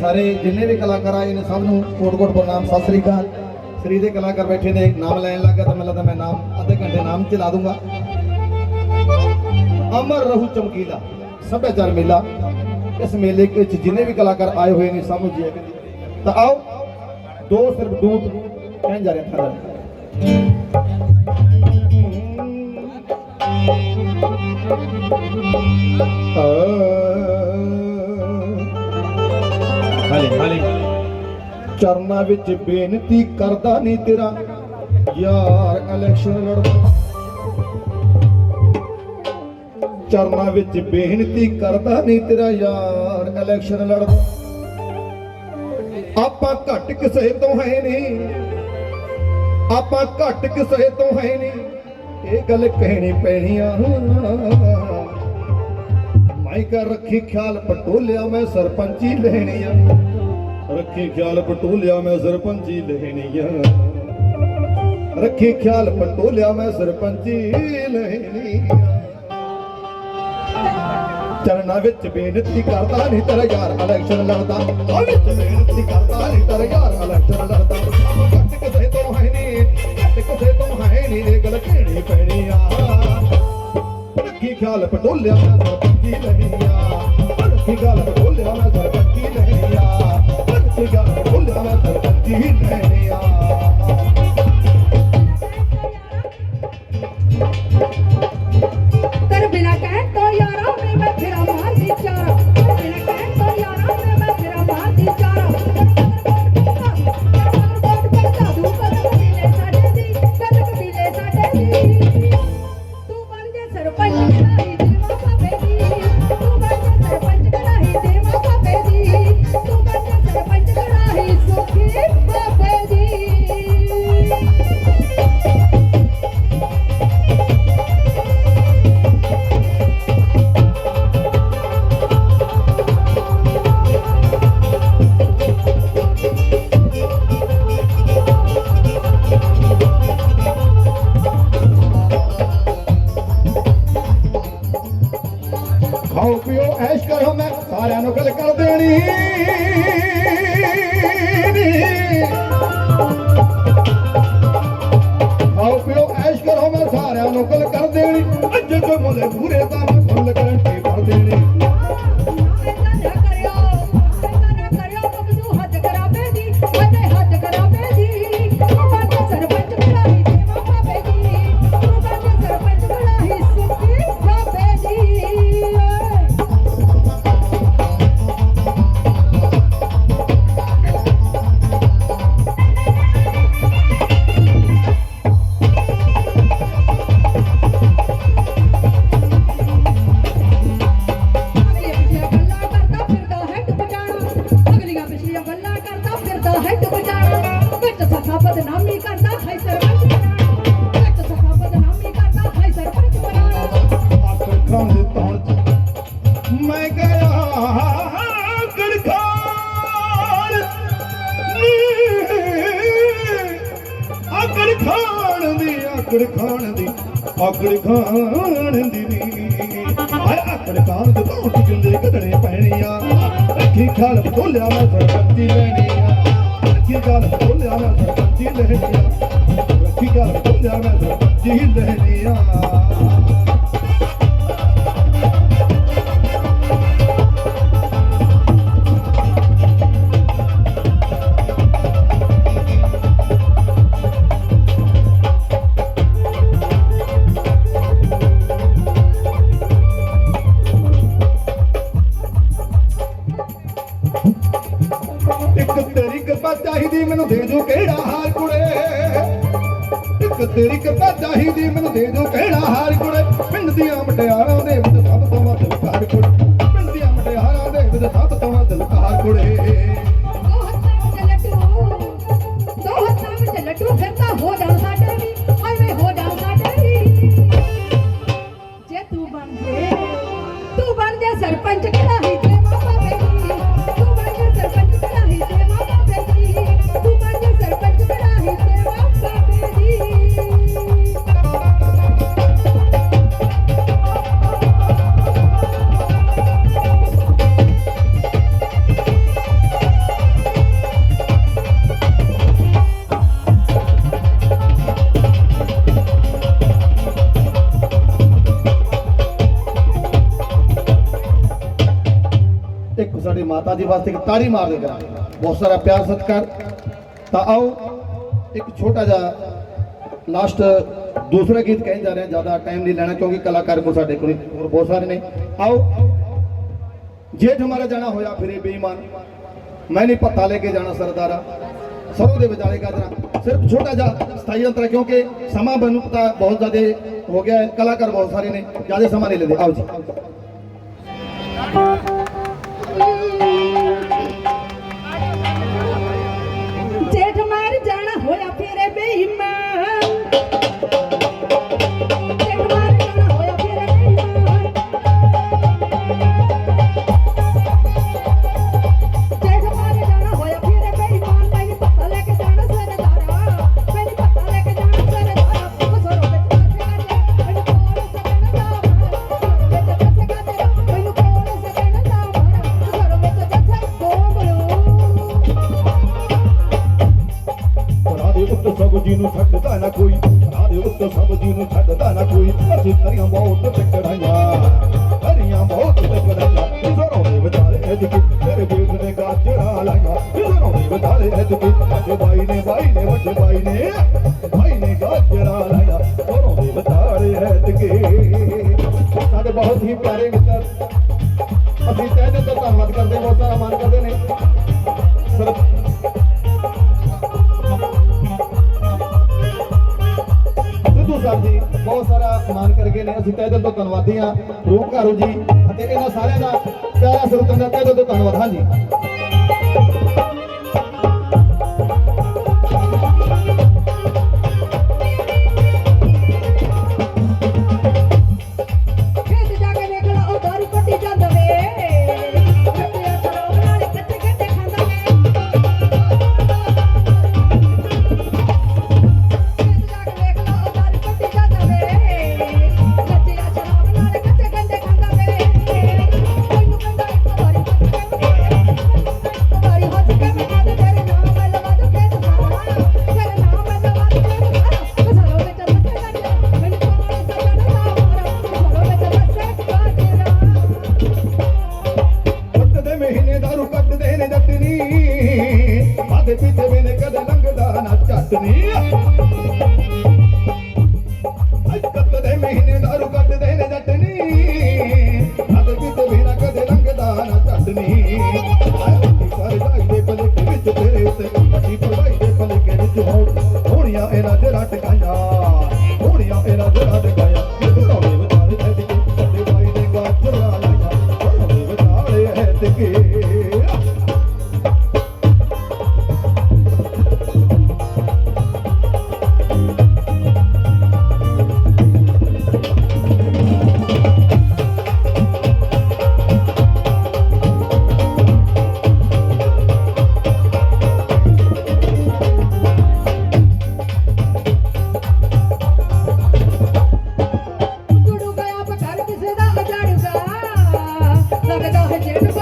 ਸਾਰੇ ਜਿੰਨੇ ਵੀ ਕਲਾਕਾਰ ਆਏ ਨੇ ਸਭ ਨੂੰ ਕੋਟ-ਕੋਟ ਪ੍ਰਣਾਮ, ਸਤਿ ਸ੍ਰੀ ਅਕਾਲ। ਸ੍ਰੀ ਦੇ ਕਲਾਕਾਰ ਬੈਠੇ ਨੇ, ਨਾਮ ਲੈਣ ਲੱਗਾ ਤਾਂ ਮੈਨੂੰ ਲੱਗਦਾ ਮੈਂ ਨਾਮ, ਅੱਧੇ ਘੰਟੇ ਨਾਮ ਚਲਾ ਦੂੰਗਾ। ਅਮਰ ਰਹੂ ਚਮਕੀਲਾ, ਸੱਭਿਆਚਾਰ ਮੇਲਾ। ਇਸ ਮੇਲੇ ਵਿੱਚ ਜਿੰਨੇ ਵੀ ਕਲਾਕਾਰ ਆਏ ਹੋਏ ਨੇ, ਸਭ ਨੂੰ ਜੀ ਤਾਂ ਆਓ, ਦੋ ਸਿਰਫ ਦੂਤ ਕਹਿਣ ਜਾ ਰਹੇ ਹਾਂ ਹਾਲੇ ਹਾਲੇ। ਚਰਨਾਂ ਵਿੱਚ ਬੇਨਤੀ ਕਰਦਾ ਨਹੀਂ ਤੇਰਾ। ਯਾਰ ਇਲੈਕਸ਼ਨ ਲੜਦਾ। ਚਰਨਾਂ ਵਿੱਚ ਬੇਨਤੀ ਕਰਦਾ ਨਹੀਂ ਤੇਰਾ ਯਾਰ ਇਲੈਕਸ਼ਨ ਲੜਦਾ। ਆਪਾਂ ਘੱਟ ਕਿਸੇ ਤੋਂ ਹੈ ਨਹੀਂ ਆਪਾਂ ਘੱਟ ਕਿਸੇ ਤੋਂ ਹੈ ਨਹੀਂ ਇਹ ਗੱਲ ਕਹਿਣੀ ਪੈਣੀ ਆ। ਮੈਂ ਰੱਖੀ, ਖਿਆਲ ਪਟੋਲਿਆ ਮੈਂ ਸਰਪੰਚੀ ਲੈਣੀ ਆ ਰੱਖੀ, ਖਿਆਲ ਪਟੋਲਿਆ ਮੈਂ ਸਰਪੰਚੀ ਲੈਣੀ ਆ ਰੱਖੀ, ਖਿਆਲ ਪਟੋਲਿਆ ਮੈਂ ਸਰਪੰਚੀ ਲੈਣੀ ਚਰਨਾਂ ਵਿੱਚ ਬੇਨਤੀ ਕਰਦਾ, ਨਹੀਂ ਤੇਰਾ ਯਾਰ ਇਲੈਕਸ਼ਨ ਲੜਦਾ। ਵਿੱਚ ਬੇਨਤੀ ਕਰਦਾ, ਨਹੀਂ ਤੇਰਾ ਯਾਰ ਰੱਖੀ ਖਿਆਲ ਪਟੋਲਿਆ ਮੈਂ ਸਰਪੰਚੀ ਲੈਣੀ ਆ ਰੱਖੀ ਖਿਆਲ ਪਟੋਲਿਆ ਮੈਂ ਸਰਪੰਚੀ ਲੈਣੀ ਆ ਰੱਖੀ ਖਿਆਲ ਆਕੜ ਖਾਣ ਦੀ, ਆਕੜ ਖਾਣ ਦੀ, ਆਕੜ ਖਾਣ ਦੀ ਹਾਏ, ਆਕੜ ਖਾਣ ਦੇ ਤੌਣ ਚ ਕਿੰਦੇ ਕਢਣੇ ਪੈਣੇ ਖਾਲ ਬੋਲਿਆ ਮੈਂ ਸਰਪੰਚੀ ਲੈਣੀ ਆ ਖਾਲ ਬੋਲਿਆ ਮੈਂ ਸਰਪੰਚੀ ਲੈਣੀ ਆ ਖਾਲ ਬੋਲਿਆ ਮੈਂ ਸਰਪੰਚੀ ਲੈਣੀ ਚਾਹੀਦੀ ਮੈਨੂੰ ਦੇ ਜੋ ਕਿਹੜਾ ਹਾਰ ਕੁੜੇ? ਇੱਕ ਤੇਰੀ ਕਿਰਪਾ ਚਾਹੀਦੀ ਮਾਤਾ ਜੀ ਵਾਸਤੇ ਇੱਕ ਤਾੜੀ ਮਾਰ ਦੇ ਕਰਾਂ। ਬਹੁਤ ਸਾਰਾ ਪਿਆਰ, ਸਤਿਕਾਰ। ਤਾਂ ਆਓ, ਇੱਕ ਛੋਟਾ ਜਿਹਾ ਲਾਸਟ ਦੂਸਰਾ ਗੀਤ ਕਹਿਣ ਜਾ ਰਹੇ ਹਾਂ, ਜ਼ਿਆਦਾ ਟਾਈਮ ਨਹੀਂ ਲੈਣਾ, ਕਿਉਂਕਿ ਕਲਾਕਾਰ ਕੋ ਸਾਡੇ ਕੋਲ ਹੋਰ ਬਹੁਤ ਸਾਰੇ ਨੇ। ਆਓ ਜੇਠ ਹਮਾਰਾ ਜਾਣਾ ਹੋਇਆ, ਫਿਰੇ ਬੇਈਮਾਨ। ਮੈਂ ਨਹੀਂ ਪੱਤਾ ਲੈ ਕੇ ਜਾਣਾ, ਸਰਦਾਰਾ। ਸਰੋਂ ਦੇ ਵਿਚਾਲੇ ਗਾਜਰਾ ਸਿਰਫ ਛੋਟਾ ਜਿਹਾ ਸਥਾਈ ਅੰਤਰ ਕਿਉਂਕਿ ਸਮਾਂ ਮੈਨੂੰ ਪਤਾ ਬਹੁਤ ਜ਼ਿਆਦਾ ਹੋ ਗਿਆ ਹੈ। ਕਲਾਕਾਰ ਬਹੁਤ ਸਾਰੇ ਨੇ, ਜ਼ਿਆਦਾ ਸਮਾਂ ਨਹੀਂ ਲੈਂਦੇ। ਆਓ ਜੀ। ਵਿਚਾਲੇ ਤੇਰੇ ਬੇਟ ਨੇ ਗਾਜਰਾ ਲਾਈਆਂ ਜ਼ਰੋਂ ਦੇ ਵਿਚਾਲੇ ਐਦ ਵੱਡੇ ਬਾਈ ਨੇ ਬਾਈ ਨੇ ਵੱਡੇ ਬਾਈ ਨੇ ਬਾਈ ਨੇ ਗਾਜਰਾ ਲਾਈਆਂ ਜ਼ਰੋਂ ਦੇ ਵਿਚਾਲੇ ਐਦ ਸਾਡੇ ਬਹੁਤ ਹੀ ਪਿਆਰੇ ਮਿੱਤਰ ਅਸੀਂ ਤਹਿ ਦਿਲ ਤੋਂ ਧੰਨਵਾਦ ਕਰਦੇ ਬਹੁਤ ਸਾਰਾ ਮਾਨ ਕਰਦੇ ਨੇ ਸਿਰਫ ਸਿੱਧੂ ਸਾਹਿਬ ਜੀ ਬਹੁਤ ਸਾਰਾ ਮਾਨ ਕਰਕੇ ਨੇ ਅਸੀਂ ਤਹਿ ਦਿਲ ਤੋਂ ਧੰਨਵਾਦੀ ਹਾਂ ਰੂਪ ਘਾਰੂ ਜੀ ਅਤੇ ਇਹਨਾਂ ਸਾਰਿਆਂ ਦਾ ਪਿਆਰਾ ਸਰੋਤਾਂ ਦਾ ਤਹਿ ਮਹੀਨੇ ਨੇ ਜੱਟਨੀ ਆਦੇ ਪਿੱਛੇ ਵੀ ਨੇ ਕਦੇ ਲੰਘਦਾ ਨਾ ਝੱਟਨੀ ਅੱਜ ਕੱਟ ਮਹੀਨੇ ਦਾਰੂ ਕੱਟਦੇ ਨੇ ਜੱਟਨੀ ਆਦੇ ਪਿੱਛੇ ਵੀ ਨਾ ਕਦੇ ਲੰਘਦਾ ਨਾ ਝੱਟਨੀ ਸਾਰੇ ਜਾਈ ਦੇ ਵਿੱਚ ਤੇਰੇ ਉੱਤੇ, ਅਸੀਂ ਪਰਵਾਈ ਦੇ ਪਲਕੇ ਵਿੱਚ ਹੋ ਹੋਣੀਆਂ ਇਹਨਾਂ ਜਰਾ ਟਕਾਇਆ ਹੋਣੀਆਂ ਲੱਗਦਾ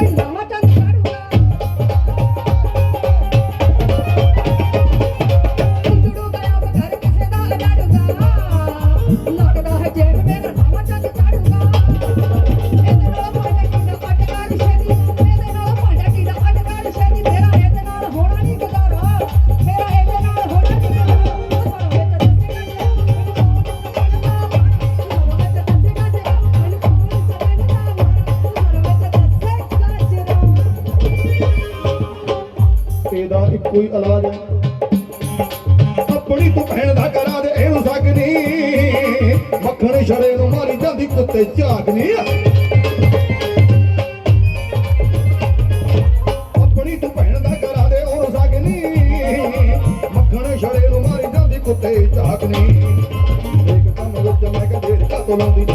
ਮੱਖਣ ਛੜੇ ਨੂੰ ਮਾਰੀ ਜਾਂਦੀ, ਕੁੱਤੇ ਝਾਗਨੀ ਆਪਣੀ ਤੂੰ ਭੈਣ ਦਾ ਕਰਾ ਦੇ ਉਹਨੂੰ ਸਕਨੀ ਮੱਖਣ ਛੜੇ ਨੂੰ ਮਾਰੀ ਜਾਂਦੀ, ਕੁੱਤੇ ਝਾਗਨੀ ਇੱਕ ਕੰਮ ਵਿੱਚ ਮੈਂ ਕਦੇ ਕਾ ਤੋਲਾਉਂਦੀ